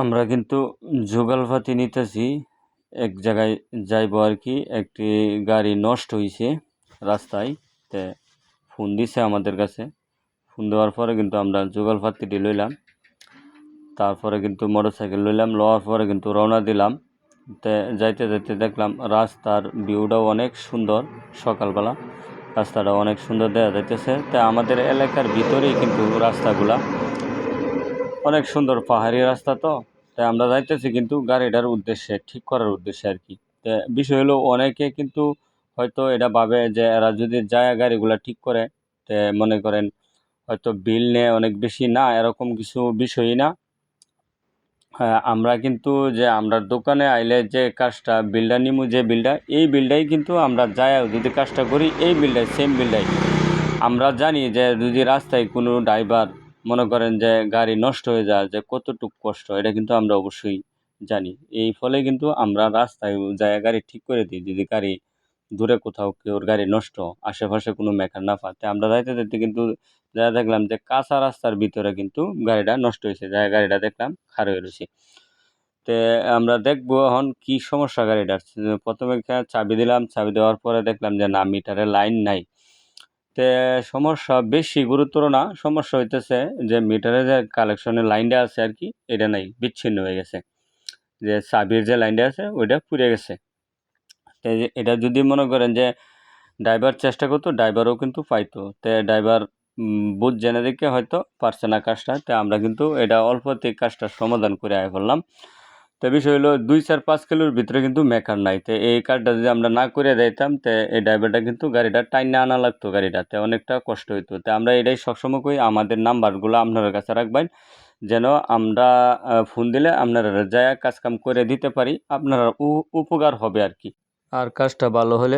আমরা কিন্তু জোগালপাতি নিতেছি। এক জায়গায় যাইবো আর কি, একটি গাড়ি নষ্ট হয়েছে রাস্তায়, তে ফোন দিছে আমাদের কাছে। ফোন দেওয়ার পরে কিন্তু আমরা জোগালপাতিটি লইলাম। তারপরে কিন্তু মোটর সাইকেল লইলাম, লওয়ার পরে কিন্তু রওনা দিলাম। তে যাইতে যাইতে দেখলাম রাস্তার ভিউটাও অনেক সুন্দর সকালবেলা। রাস্তাটা অনেক সুন্দর দেখা যাইতেছে। তা আমাদের এলাকার ভিতরেই কিন্তু রাস্তাগুলা অনেক সুন্দর পাহাড়ি রাস্তা তো, তাই আমরা যাইতেছি কিন্তু গাড়িটার উদ্দেশ্যে, ঠিক করার উদ্দেশ্যে আর কি। বিষয় হলো অনেকে কিন্তু হয়তো এটা ভাবে যে এরা যদি যায় গাড়িগুলা ঠিক করে, তে মনে করেন হয়তো বিল নেয় অনেক বেশি, না এরকম কিছু বিষয়ই না। হ্যাঁ আমরা কিন্তু যে আমরা দোকানে আইলে যে কাজটা, বিলটা নিমু যে বিলটা, এই বিলটাই কিন্তু আমরা যাই যদি কাজটা করি, এই বিলটাই সেম বিলটাই। আমরা জানি যে যদি রাস্তায় কোনো ড্রাইভার মনে করেন যে গাড়ি নষ্ট হয়ে যায়, যে কতটুক কষ্ট, এটা কিন্তু আমরা অবশ্যই জানি। এই ফলে কিন্তু আমরা রাস্তায় যায় গাড়ি ঠিক করে দিই, যদি গাড়ি দূরে কোথাও কেউ গাড়ি নষ্ট, আশেপাশে কোনো মেকার না পাতে আমরা যাইতে যাইতে কিন্তু যা দেখলাম যে কাঁচা রাস্তার ভিতরে কিন্তু গাড়িটা নষ্ট হয়েছে, যা গাড়িটা দেখলাম খারাপ হয়ে রয়েছে। তে আমরা দেখব এখন কি সমস্যা গাড়িটার। প্রথমে চাবি দিলাম, চাবি দেওয়ার পরে দেখলাম যে না, মিটারে লাইন নাই। তে সমস্যা বেশি গুরুতর না। সমস্যা হইতেছে যে মিটারে যে কালেকশনের লাইনটা আছে আর কি, এটা নাই, বিচ্ছিন্ন হয়ে গেছে। যে চাবির যে লাইনটা আছে, ওইটা পুড়ে গেছে। তো এটা যদি মনে করেন যে ড্রাইভার চেষ্টা করতো ড্রাইভারও কিন্তু পাইতো। তো ড্রাইভার বুঝ জেনে দেখে হয়তো পারছে না কাজটা। তো আমরা কিন্তু এটা অল্পতে কাজটা সমাধান করে আয় করলাম। তো বিষয় হলো দুই চার পাঁচ কিলোর ভিতরে কিন্তু মেকার নাই। তো এই কাজটা যদি আমরা না করে দিতাম তো এই ড্রাইভারটা কিন্তু গাড়িটা টাইন না আনা লাগতো গাড়িটাতে অনেকটা কষ্ট হইতো। তো আমরা এটাই সবসময় করি আমাদের নাম্বারগুলো আপনার কাছে রাখবেন, যেন আমরা ফোন দিলে আপনারা যায় কাজকাম করে দিতে পারি, আপনারা উপকার হবে আর কি। আর কাজটা ভালো হলে